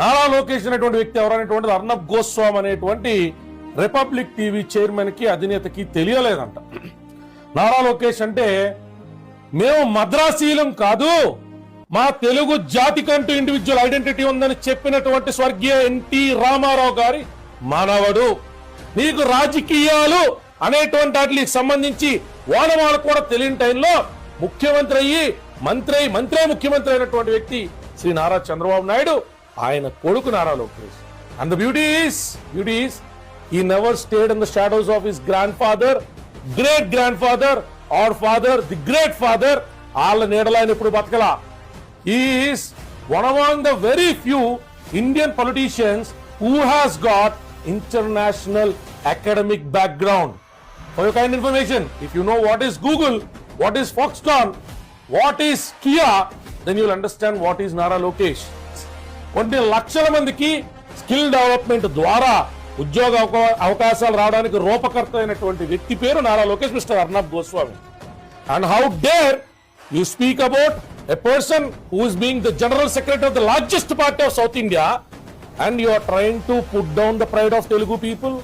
నారా లోకేష్ అనేటువంటి వ్యక్తి ఎవరనేటువంటిది అర్ణబ్ గోస్వామి అనేటువంటి రిపబ్లిక్ టీవీ చైర్మన్కి అధినేతకి తెలియలేదంట. నారా లోకేష్ అంటే మేము మద్రాసీలం కాదు మా తెలుగు జాతికంటూ ఇండివిజువల్ ఐడెంటిటీ ఉందని చెప్పినటువంటి స్వర్గీయ ఎన్టీ రామారావు గారి మానవుడు. నీకు రాజకీయాలు అనేటువంటి వాటికి సంబంధించి ఓనమాలు కూడా తెలియని టైంలో ముఖ్యమంత్రి అయ్యి మంత్రి మంత్రే ముఖ్యమంత్రి అయినటువంటి వ్యక్తి శ్రీ నారా చంద్రబాబు నాయుడు. ఆయన కొడుకు Nara Lokesh and the beauty is beauty is he never stayed in the shadows of his grandfather great grandfather or father the great father వాళ్ళ నీడలో ఆయన ఇప్పుడు బతకలా is one among the very few Indian politicians who has got international academic background for your kind information, if you know what is Google, what is Foxconn, what is Kia, then you'll understand what is Nara Lokesh. కొన్ని లక్షల మందికి skill development ద్వారా ఉద్యోగ అవకా- అవకాశాలు రావడానికి రూపకర్త అయినటువంటి వ్యక్తి పేరు Nara Lokesh mister Arnab Goswami. And how dare you speak about a person who is being the general secretary of the largest party of south India and you are trying to put down the pride of Telugu people